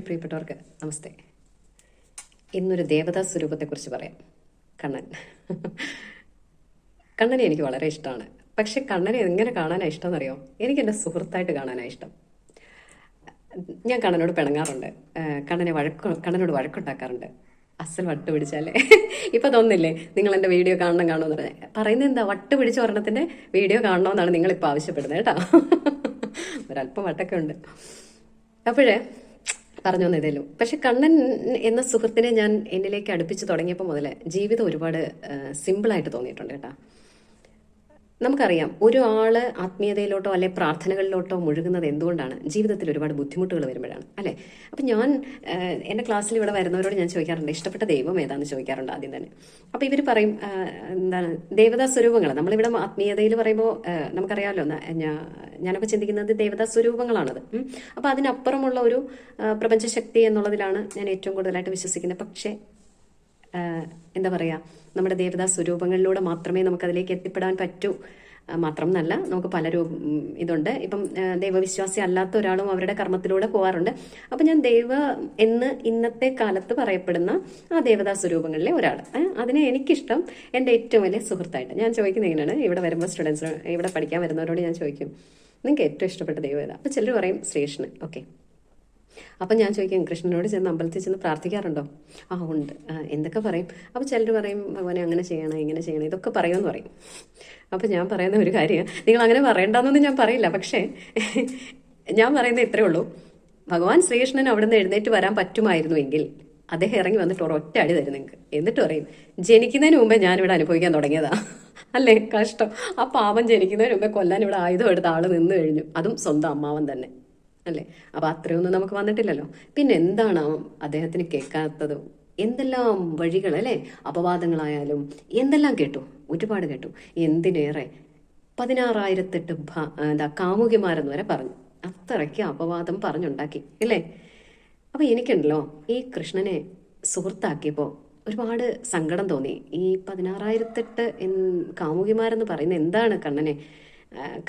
എന്റെ പ്രിയപ്പെട്ടവർക്ക് നമസ്തേ. ഇന്നൊരു ദേവതാ സ്വരൂപത്തെക്കുറിച്ച് പറയാം. കണ്ണൻ. കണ്ണനെ എനിക്ക് വളരെ ഇഷ്ടമാണ്. പക്ഷെ കണ്ണനെ എങ്ങനെ കാണാനാണ് ഇഷ്ടം എന്നറിയോ എനിക്ക് എന്റെ സുഹൃത്തായിട്ട് കാണാനാണ് ഇഷ്ടം. ഞാൻ കണ്ണനോട് പിണങ്ങാറുണ്ട്. കണ്ണനെ വഴക്ക് കണ്ണനോട് വഴക്കുണ്ടാക്കാറുണ്ട്. അസൽ വട്ട് പിടിച്ചാലേ. ഇപ്പൊ തോന്നില്ലേ നിങ്ങൾ എന്റെ വീഡിയോ കാണണം കാണുമെന്ന് പറഞ്ഞാൽ പറയുന്നത് എന്താ? വട്ട് പിടിച്ച ഒരെണ്ണത്തിന്റെ വീഡിയോ കാണണമെന്നാണ് നിങ്ങൾ ഇപ്പൊ ആവശ്യപ്പെടുന്നത് കേട്ടോ. ഒരല്പം വട്ടൊക്കെ ഉണ്ട്. അപ്പോഴേ പറഞ്ഞു വന്ന പക്ഷെ കണ്ണൻ എന്ന സുഹൃത്തിനെ ഞാൻ എന്നിലേക്ക് അടുപ്പിച്ച് തുടങ്ങിയപ്പോൾ മുതൽ ജീവിതം ഒരുപാട് സിമ്പിളായിട്ട് തോന്നിയിട്ടുണ്ട് കേട്ടോ. നമുക്കറിയാം ഒരാൾ ആത്മീയതയിലോട്ടോ അല്ലെ പ്രാർത്ഥനകളിലോട്ടോ മുഴുകുന്നത് എന്തുകൊണ്ടാണ്? ജീവിതത്തിൽ ഒരുപാട് ബുദ്ധിമുട്ടുകൾ വരുമ്പോഴാണ് അല്ലെ? അപ്പം ഞാൻ എന്റെ ക്ലാസ്സിൽ ഇവിടെ വരുന്നവരോട് ഞാൻ ചോദിക്കാറുണ്ട് ഇഷ്ടപ്പെട്ട ദൈവം ഏതാണെന്ന് ചോദിക്കാറുണ്ട് ആദ്യം തന്നെ. അപ്പം ഇവർ പറയും എന്താണ് ദേവതാ സ്വരൂപങ്ങൾ നമ്മളിവിടെ ആത്മീയതയിൽ പറയുമ്പോൾ നമുക്കറിയാമല്ലോ ഞാനൊക്കെ ചിന്തിക്കുന്നത് ദേവതാ സ്വരൂപങ്ങളാണത് അപ്പൊ അതിനപ്പുറമുള്ള ഒരു പ്രപഞ്ചശക്തി എന്നുള്ളതിലാണ് ഞാൻ ഏറ്റവും കൂടുതലായിട്ട് വിശ്വസിക്കുന്നത്. പക്ഷേ എന്താ പറയുക നമ്മുടെ ദേവതാ സ്വരൂപങ്ങളിലൂടെ മാത്രമേ നമുക്ക് അതിലേക്ക് എത്തിപ്പെടാൻ പറ്റൂ. മാത്രം എന്നല്ല നമുക്ക് പല രൂപ ഇതുണ്ട്. ഇപ്പം ദൈവവിശ്വാസി അല്ലാത്ത ഒരാളും അവരുടെ കർമ്മത്തിലൂടെ പോകാറുണ്ട് അപ്പം ഞാൻ ദൈവ എന്ന് ഇന്നത്തെ കാലത്ത് പറയപ്പെടുന്ന ആ ദേവതാ സ്വരൂപങ്ങളിലെ ഒരാൾ. അതിനെ എനിക്കിഷ്ടം എന്റെ ഏറ്റവും വലിയ സുഹൃത്തായിട്ട്. ഞാൻ ചോദിക്കുന്നത് എങ്ങനെയാണ് ഇവിടെ വരുമ്പോൾ സ്റ്റുഡൻസ് ഇവിടെ പഠിക്കാൻ വരുന്നവരോട് ഞാൻ ചോദിക്കും നിങ്ങൾക്ക് ഏറ്റവും ഇഷ്ടപ്പെട്ട ദൈവം ഏതാ? അപ്പം ചിലർ പറയും ശ്രീകൃഷ്ണൻ. ഓക്കെ അപ്പം ഞാൻ ചോദിക്കാം കൃഷ്ണനോട് ചെന്ന് അമ്പലത്തിൽ ചെന്ന് പ്രാർത്ഥിക്കാറുണ്ടോ? ആ ഉണ്ട്. എന്തൊക്കെ പറയും? അപ്പം ചിലർ പറയും ഭഗവാനെ അങ്ങനെ ചെയ്യണം ഇങ്ങനെ ചെയ്യണം ഇതൊക്കെ പറയുമെന്ന് പറയും. അപ്പം ഞാൻ പറയുന്ന ഒരു കാര്യം നിങ്ങൾ അങ്ങനെ പറയണ്ടെന്നൊന്നും ഞാൻ പറയില്ല പക്ഷേ ഞാൻ പറയുന്നത് ഇത്രേ ഉള്ളൂ. ഭഗവാൻ ശ്രീകൃഷ്ണൻ അവിടെ നിന്ന് എഴുന്നേറ്റ് വരാൻ പറ്റുമായിരുന്നുവെങ്കിൽ അദ്ദേഹം ഇറങ്ങി വന്നിട്ട് ഒരൊറ്റ അടി തരും നിങ്ങൾക്ക്. എന്നിട്ട് പറയും ജനിക്കുന്നതിന് മുമ്പേ ഞാനിവിടെ അനുഭവിക്കാൻ തുടങ്ങിയതാ. അല്ലേ? കഷ്ടം. ആ പാവം ജനിക്കുന്നതിന് മുമ്പേ കൊല്ലാൻ ഇവിടെ ആയുധം എടുത്ത ആൾ നിന്ന് കഴിഞ്ഞു. അതും സ്വന്തം അമ്മാവൻ തന്നെ. അല്ലേ? അപ്പൊ അത്രയൊന്നും നമുക്ക് വന്നിട്ടില്ലല്ലോ. പിന്നെ എന്താണ് അദ്ദേഹത്തിന് കേൾക്കാത്തത്? എന്തെല്ലാം വഴികൾ അല്ലേ? അപവാദങ്ങളായാലും എന്തെല്ലാം കേട്ടു? ഒരുപാട് കേട്ടു. എന്തിനേറെ? പതിനാറായിരത്തെട്ട് എന്താ കാമുകിമാരെന്ന് വരെ പറഞ്ഞു. അത്രയ്ക്ക് അപവാദം പറഞ്ഞുണ്ടാക്കി അല്ലേ? അപ്പൊ എനിക്കുണ്ടല്ലോ ഈ കൃഷ്ണനെ സുഹൃത്താക്കിയപ്പോ ഒരുപാട് സങ്കടം തോന്നി. ഈ പതിനാറായിരത്തെട്ട് കാമുകിമാരെന്ന് പറയുന്നത് എന്താണ് കണ്ണനെ?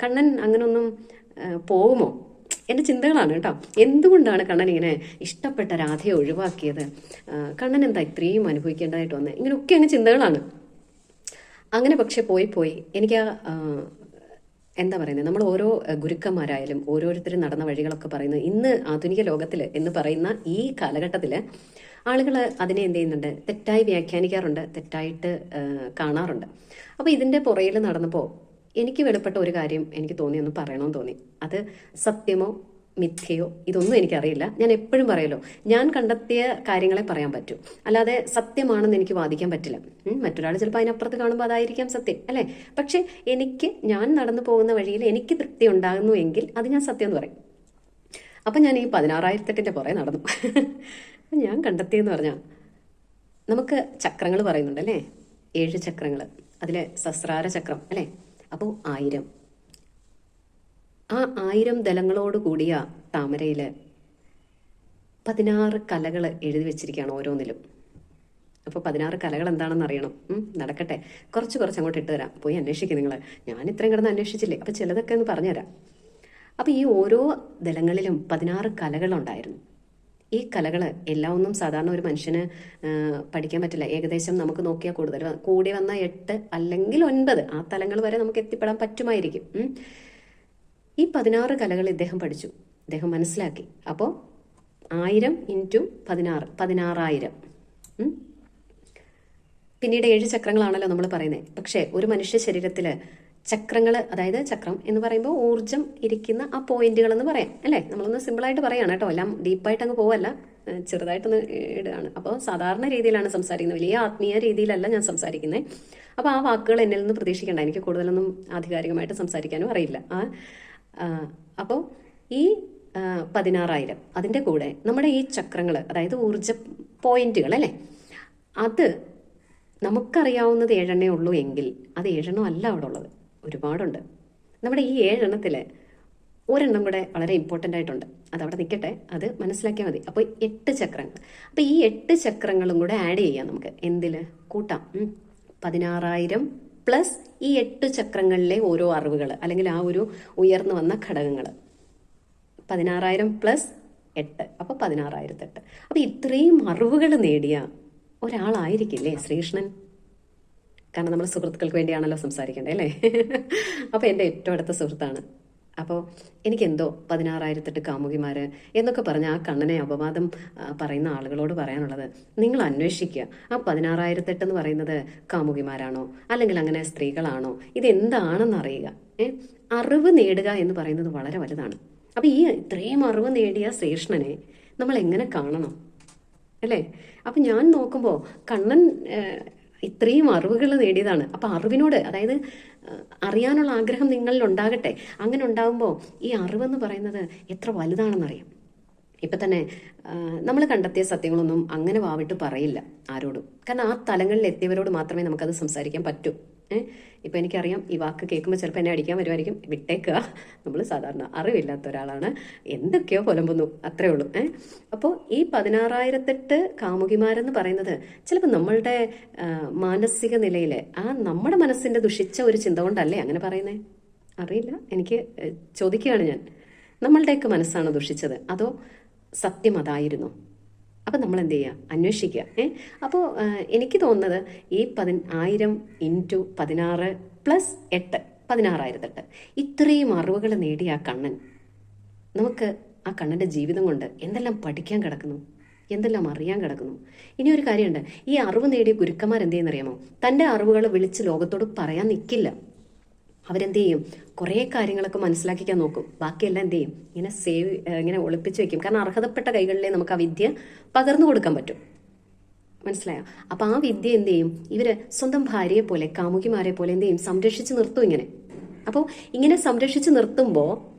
കണ്ണൻ അങ്ങനൊന്നും പോകുമോ? എന്റെ ചിന്തകളാണ് കേട്ടോ. എന്തുകൊണ്ടാണ് കണ്ണൻ ഇങ്ങനെ ഇഷ്ടപ്പെട്ട രാധയെ ഒഴിവാക്കിയത്? കണ്ണൻ എന്താ ഇത്രയും അനുഭവിക്കേണ്ടതായിട്ട് വന്നത് ഇങ്ങനെയൊക്കെ അങ്ങ് ചിന്തകളാണ്. അങ്ങനെ പക്ഷെ പോയി പോയി എനിക്ക് ആ, എന്താ പറയുന്നത് നമ്മൾ ഓരോ ഗുരുക്കന്മാരായാലും ഓരോരുത്തരും നടന്ന വഴികളൊക്കെ പറയുന്നു ഇന്ന് ആധുനിക ലോകത്തിൽ എന്ന് പറയുന്ന ഈ കാലഘട്ടത്തിൽ ആളുകൾ അതിനെ എന്ത് ചെയ്യുന്നുണ്ട്? തെറ്റായി വ്യാഖ്യാനിക്കാറുണ്ട് തെറ്റായിട്ട് കാണാറുണ്ട്. അപ്പോൾ ഇതിന്റെ പുറയിൽ നടന്നപ്പോൾ എനിക്ക് വെളിപ്പെട്ട ഒരു കാര്യം എനിക്ക് തോന്നി ഒന്ന് പറയണമെന്ന് തോന്നി. അത് സത്യമോ മിഥ്യയോ ഇതൊന്നും എനിക്കറിയില്ല. ഞാൻ എപ്പോഴും പറയല്ലോ ഞാൻ കണ്ടെത്തിയ കാര്യങ്ങളെ പറയാൻ പറ്റൂ. അല്ലാതെ സത്യമാണെന്ന് എനിക്ക് വാദിക്കാൻ പറ്റില്ല. മറ്റൊരാൾ ചിലപ്പോൾ അതിനപ്പുറത്ത് കാണുമ്പോൾ അതായിരിക്കാം സത്യം അല്ലേ? പക്ഷെ എനിക്ക് ഞാൻ നടന്നു പോകുന്ന വഴിയിൽ എനിക്ക് തൃപ്തി ഉണ്ടാകുന്നു എങ്കിൽ അത് ഞാൻ സത്യം എന്ന് പറയും. അപ്പം ഞാൻ ഈ പതിനാറായിരത്തെട്ടിന്റെ പുറകെ നടന്നു. ഞാൻ കണ്ടെത്തിയെന്ന് പറഞ്ഞാൽ നമുക്ക് ചക്രങ്ങൾ പറയുന്നുണ്ട് അല്ലേ? ഏഴ് ചക്രങ്ങൾ അതിലെ സസ്രാര ചക്രം അല്ലേ? അപ്പോൾ ആയിരം. ആ ആയിരം ദലങ്ങളോട് കൂടിയ താമരയിൽ പതിനാറ് കലകൾ എഴുതി വെച്ചിരിക്കുകയാണ് ഓരോന്നിലും. അപ്പോൾ പതിനാറ് കലകൾ എന്താണെന്ന് അറിയണം. നടക്കട്ടെ. കുറച്ച് കുറച്ച് അങ്ങോട്ട് ഇട്ട് തരാം. പോയി അന്വേഷിക്കും നിങ്ങൾ ഞാൻ ഇത്രയും കിടന്ന് അന്വേഷിച്ചില്ലേ? അപ്പോൾ ചിലതൊക്കെ ഒന്ന് പറഞ്ഞുതരാം. അപ്പോൾ ഈ ഓരോ ദലങ്ങളിലും പതിനാറ് കലകളുണ്ടായിരുന്നു ഈ കലകൾ എല്ലാം ഒന്നും സാധാരണ ഒരു മനുഷ്യന് പഠിക്കാൻ പറ്റില്ല. ഏകദേശം നമുക്ക് നോക്കിയാൽ കൂടുതൽ കൂടി വന്ന എട്ട് അല്ലെങ്കിൽ ഒൻപത് ആ തലങ്ങൾ വരെ നമുക്ക് എത്തിപ്പെടാൻ പറ്റുമായിരിക്കും. ഈ പതിനാറ് കലകൾ ഇദ്ദേഹം പഠിച്ചു. ഇദ്ദേഹം മനസ്സിലാക്കി. അപ്പോൾ ആയിരം ഇന്റു പതിനാറ് പതിനാറായിരം. പിന്നീട് ഏഴ് ചക്രങ്ങളാണല്ലോ നമ്മൾ പറയുന്നത് പക്ഷേ ഒരു മനുഷ്യ ശരീരത്തിൽ ചക്രങ്ങൾ അതായത് ചക്രം എന്ന് പറയുമ്പോൾ ഊർജം ഇരിക്കുന്ന ആ പോയിന്റുകൾ എന്ന് പറയാം അല്ലേ? നമ്മളൊന്ന് സിമ്പിളായിട്ട് പറയാണ് കേട്ടോ. എല്ലാം ഡീപ്പായിട്ട് അങ്ങ് പോവല്ല. ചെറുതായിട്ടൊന്ന് ഇടുകയാണ്. അപ്പോൾ സാധാരണ രീതിയിലാണ് സംസാരിക്കുന്നത്. വലിയ ആത്മീയ രീതിയിലല്ല ഞാൻ സംസാരിക്കുന്നത് അപ്പോൾ ആ വാക്കുകൾ എന്നിൽ നിന്ന് പ്രതീക്ഷിക്കേണ്ട. എനിക്ക് കൂടുതലൊന്നും ആധികാരികമായിട്ട് സംസാരിക്കാനും അറിയില്ല. ആ അപ്പോൾ ഈ പതിനാറായിരം അതിന്റെ കൂടെ നമ്മുടെ ഈ ചക്രങ്ങൾ അതായത് ഊർജ പോയിന്റുകൾ അല്ലേ? അത് നമുക്കറിയാവുന്നത് ഏഴെണ്ണേ ഉള്ളൂ എങ്കിൽ അത് ഏഴെണ്ണം അല്ല അവിടെ ഉള്ളത്. ഒരുപാടുണ്ട്. നമ്മുടെ ഈ ഏഴെണ്ണത്തിൽ ഒരെണ്ണം കൂടെ വളരെ ഇമ്പോർട്ടന്റ് ആയിട്ടുണ്ട്. അത് അവിടെ നിൽക്കട്ടെ അത് മനസ്സിലാക്കിയാൽ മതി. അപ്പോൾ എട്ട് ചക്രങ്ങൾ. അപ്പോൾ ഈ എട്ട് ചക്രങ്ങളും കൂടെ ആഡ് ചെയ്യാം നമുക്ക്. എന്തിൽ കൂട്ടാം. പതിനാറായിരം പ്ലസ് ഈ എട്ട് ചക്രങ്ങളിലെ ഓരോ അറിവുകൾ അല്ലെങ്കിൽ ആ ഒരു ഉയർന്നു വന്ന ഘടകങ്ങൾ പതിനാറായിരം പ്ലസ് എട്ട്. അപ്പോൾ പതിനാറായിരത്തെട്ട്. അപ്പോൾ ഇത്രയും അറിവുകൾ നേടിയ ഒരാളായിരിക്കില്ലേ ശ്രീകൃഷ്ണൻ? കാരണം നമ്മൾ സുഹൃത്തുക്കൾക്ക് വേണ്ടിയാണല്ലോ സംസാരിക്കേണ്ടത് അല്ലേ? അപ്പോൾ എന്റെ ഏറ്റവും അടുത്ത സുഹൃത്താണ്. അപ്പോൾ എനിക്കെന്തോ പതിനാറായിരത്തെട്ട് കാമുകിമാർ എന്നൊക്കെ പറഞ്ഞ് ആ കണ്ണനെ അപവാദം പറയുന്ന ആളുകളോട് പറയാനുള്ളത്. നിങ്ങൾ അന്വേഷിക്കുക ആ പതിനാറായിരത്തെട്ട് എന്ന് പറയുന്നത് കാമുകിമാരാണോ? അല്ലെങ്കിൽ അങ്ങനെ സ്ത്രീകളാണോ? ഇതെന്താണെന്ന് അറിയുക ഏഹ് അറിവ് നേടുക എന്ന് പറയുന്നത് വളരെ വലുതാണ്. അപ്പം ഈ ഇത്രയും അറിവ് നേടിയ ശ്രീകൃഷ്ണനെ നമ്മൾ എങ്ങനെ കാണണം അല്ലേ? അപ്പം ഞാൻ നോക്കുമ്പോൾ കണ്ണൻ ഇത്രയും അറിവുകൾ നേടിയതാണ്. അപ്പം അറിവിനോട് അതായത് അറിയാനുള്ള ആഗ്രഹം നിങ്ങളിൽ ഉണ്ടാകട്ടെ അങ്ങനെ ഉണ്ടാകുമ്പോൾ ഈ അറിവെന്ന് പറയുന്നത് എത്ര വലുതാണെന്നറിയാം. ഇപ്പം തന്നെ നമ്മൾ കണ്ടെത്തിയ സത്യങ്ങളൊന്നും അങ്ങനെ വാവിട്ട് പറയില്ല ആരോടും. കാരണം ആ തലങ്ങളിൽ എത്തിയവരോട് മാത്രമേ നമുക്കത് സംസാരിക്കാൻ പറ്റൂ. ഏഹ് ഇപ്പം എനിക്കറിയാം ഈ വാക്ക് കേൾക്കുമ്പോൾ ചിലപ്പോൾ എന്നെ അടിക്കാൻ വരുമായിരിക്കും വിട്ടേക്കുക. നമ്മൾ സാധാരണ അറിവില്ലാത്ത ഒരാളാണ്. എന്തൊക്കെയോ പുലമ്പുന്നു. അത്രേ ഉള്ളൂ. ഏഹ് അപ്പോൾ ഈ പതിനാറായിരത്തെട്ട് കാമുകിമാരെന്ന് പറയുന്നത് ചിലപ്പോൾ നമ്മളുടെ മാനസിക നിലയിൽ ആ നമ്മുടെ മനസ്സിന്റെ ദുഷിച്ച ഒരു ചിന്ത കൊണ്ടല്ലേ അങ്ങനെ പറയുന്നേ? അറിയില്ല. എനിക്ക് ചോദിക്കുകയാണ് ഞാൻ. നമ്മളുടെയൊക്കെ മനസ്സാണ് ദുഷിച്ചത്. അതോ സത്യം അതായിരുന്നു? അപ്പം നമ്മൾ എന്ത് ചെയ്യുക അന്വേഷിക്കുക. ഏ? അപ്പോൾ എനിക്ക് തോന്നുന്നത് ഈ പതി ആയിരം ഇന്റു പതിനാറ് പ്ലസ് എട്ട് പതിനാറായിരത്തെട്ട്. ഇത്രയും അറിവുകൾ നേടിയ ആ കണ്ണൻ നമുക്ക് ആ കണ്ണന്റെ ജീവിതം കൊണ്ട് എന്തെല്ലാം പഠിക്കാൻ കിടക്കുന്നു? എന്തെല്ലാം അറിയാൻ കിടക്കുന്നു? ഇനി ഒരു കാര്യമുണ്ട്. ഈ അറിവ് നേടിയ ഗുരുക്കന്മാർ എന്ത് ചെയ്യുന്നറിയാമോ തന്റെ അറിവുകൾ വിളിച്ച് ലോകത്തോട് പറയാൻ നിൽക്കില്ല അവരെന്ത് ചെയ്യും? കുറേ കാര്യങ്ങളൊക്കെ മനസ്സിലാക്കിക്കാൻ നോക്കും. ബാക്കിയെല്ലാം എന്ത് ചെയ്യും? ഇങ്ങനെ സേവ് ഇങ്ങനെ ഒളിപ്പിച്ച് വെക്കും. കാരണം അർഹതപ്പെട്ട കൈകളിലേ നമുക്ക് ആ വിദ്യ പകർന്നു കൊടുക്കാൻ പറ്റും. മനസ്സിലായോ? അപ്പൊ ആ വിദ്യ എന്ത് ചെയ്യും? ഇവർ സ്വന്തം ഭാര്യയെ പോലെ കാമുകിമാരെ പോലെ എന്ത് ചെയ്യും? സംരക്ഷിച്ച് നിർത്തും ഇങ്ങനെ. അപ്പോൾ ഇങ്ങനെ സംരക്ഷിച്ച് നിർത്തുമ്പോൾ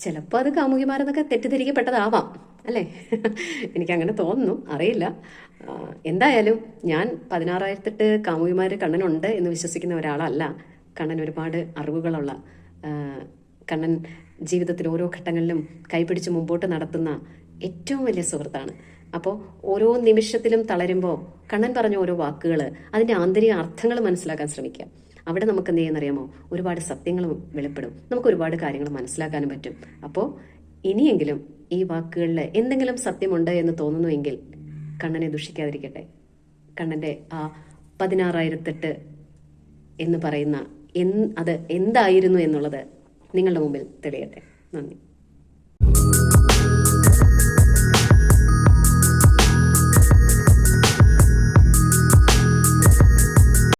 ചിലപ്പോൾ അത് കാമുകിമാരെന്നൊക്കെ തെറ്റിദ്ധരിക്കപ്പെട്ടതാവാം. അല്ലേ? എനിക്ക് അങ്ങനെ തോന്നുന്നു. അറിയില്ല. എന്തായാലും ഞാൻ പതിനാറായിരത്തെട്ട് കാമുകിമാർ കണ്ണനുണ്ട് എന്ന് വിശ്വസിക്കുന്ന ഒരാളല്ല. കണ്ണൻ ഒരുപാട് അറിവുകളുള്ള കണ്ണൻ ജീവിതത്തിൽ ഓരോ ഘട്ടങ്ങളിലും കൈപിടിച്ച് മുമ്പോട്ട് നടത്തുന്ന ഏറ്റവും വലിയ സുഹൃത്താണ്. അപ്പോൾ ഓരോ നിമിഷത്തിലും തളരുമ്പോൾ കണ്ണൻ പറഞ്ഞ ഓരോ വാക്കുകൾ അതിന്റെ ആന്തരിക അർത്ഥങ്ങൾ മനസ്സിലാക്കാൻ ശ്രമിക്കുക. അവിടെ നമുക്ക് എന്ത് ചെയ്യുന്നറിയാമോ? ഒരുപാട് സത്യങ്ങളും വെളിപ്പെടും. നമുക്ക് ഒരുപാട് കാര്യങ്ങൾ മനസ്സിലാക്കാനും പറ്റും. അപ്പോൾ ഇനിയെങ്കിലും ഈ വാക്കുകളിൽ എന്തെങ്കിലും സത്യമുണ്ട് എന്ന് തോന്നുന്നുവെങ്കിൽ കണ്ണനെ ദുഷിക്കാതിരിക്കട്ടെ. കണ്ണന്റെ ആ പതിനാറായിരത്തെട്ട് എന്ന് പറയുന്ന എൻ അത് എന്തായിരുന്നു എന്നുള്ളത് നിങ്ങളുടെ മുമ്പിൽ തെളിയട്ടെ. നന്ദി.